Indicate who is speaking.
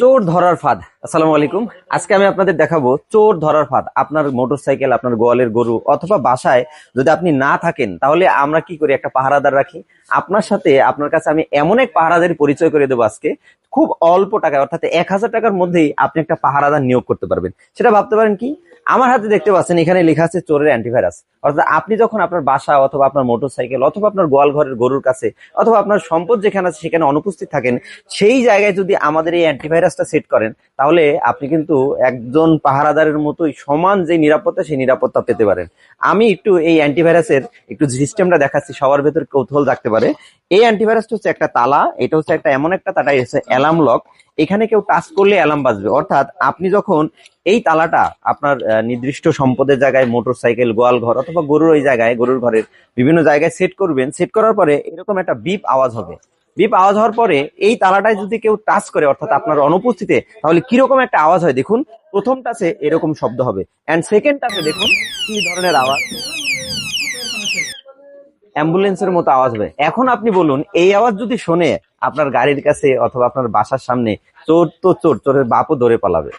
Speaker 1: চোর ধরার ফাঁদ। আসসালামু আলাইকুম। আজকে আমি আপনাদের দেখাবো চোর ধরার ফাঁদ। আপনার মোটরসাইকেল, আপনার গোয়ালের গরু অথবা বাসায় যদি আপনি না থাকেন, তাহলে আমরা কি করি? একটা পাহারাদার রাখি। আপনার সাথে, আপনার কাছে আমি এমন এক পাহারাদারি পরিচয় করে দেবো আজকে। খুব অল্প টাকা অর্থাৎ এক হাজার টাকার মধ্যেই আপনি একটা পাহারাদার নিয়োগ করতে পারবেন। সেটা ভাবতে পারেন কি? আমার হাতে দেখতে পাচ্ছেন, এখানে লেখা আছে চোরের অ্যান্টিভাইরাস। অর্থাৎ আপনি যখন আপনার বাসা অথবা আপনার মোটরসাইকেল অথবা আপনার গোয়াল ঘরের গরুর কাছে অথবা আপনার সম্পদ যেখানে আছে সেখানে অনুপস্থিত থাকেন, সেই জায়গায় যদি আমাদের এই অ্যান্টিভাইরাসটা সেট করেন, তাহলে আপনি কিন্তু একজন পাহারাদারের মতোই সমান যে নিরাপত্তা, সেই নিরাপত্তা পেতে পারেন। আমি একটু এই অ্যান্টিভাইরাসের একটু সিস্টেমটা দেখাচ্ছি, সবার ভেতর কৌতূহল থাকতে পারে। এই অ্যান্টিভাইরাসটা হচ্ছে একটা তালা, এটা হচ্ছে একটা এমন একটা তালা হচ্ছে অ্যালার্ম লক। এখানে কেউ টাচ করলে অ্যালার্ম বাজবে। অর্থাৎ আপনি যখন এই তালাটা আপনার নির্দিষ্ট সম্পদের জায়গায় মোটরসাইকেল গোয়াল ঘর অথবা গরুর ওই জায়গায়, গরুর ঘরের বিভিন্ন জায়গায় সেট করবেন। সেট করার পরে এরকম একটা বিপ আওয়াজ হবে। বিপ আওয়াজ হওয়ার পরে এই তালাটায় যদি কেউ টাচ করে, অর্থাৎ আপনার অনুপস্থিতিতে, তাহলে কীরকম একটা আওয়াজ হয়? দেখুন প্রথম টাচে এরকম শব্দ হবে এন্ড সেকেন্ড টাচে দেখুন কি ধরনের আওয়াজ। অ্যাম্বুলেন্সের মতো আওয়াজ হবে। এখন আপনি বলুন, এই আওয়াজ যদি শোনে আপনার গাড়ির কাছে অথবা আপনার বাসার সামনে, চোর তো চোর, চোরের বাপও ধরে পালাবে।